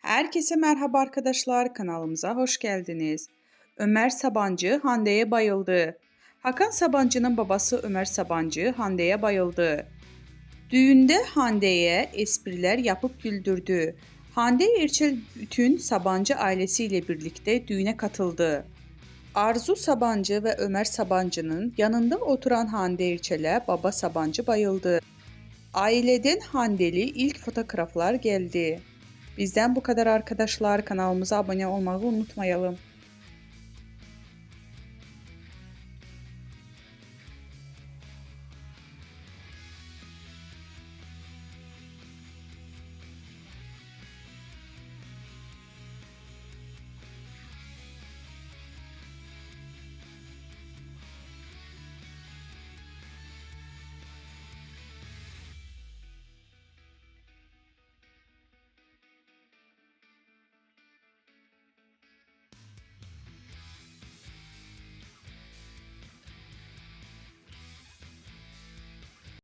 Herkese merhaba arkadaşlar, kanalımıza hoş geldiniz. Ömer Sabancı Hande'ye bayıldı. Hakan Sabancı'nın babası Ömer Sabancı Hande'ye bayıldı. Düğünde Hande'ye espriler yapıp güldürdü. Hande Erçel bütün Sabancı ailesiyle birlikte düğüne katıldı. Arzu Sabancı ve Ömer Sabancı'nın yanında oturan Hande Erçel'e baba Sabancı bayıldı. Aileden Handeli ilk fotoğraflar geldi. Bizden bu kadar arkadaşlar. Kanalımıza abone olmayı unutmayalım.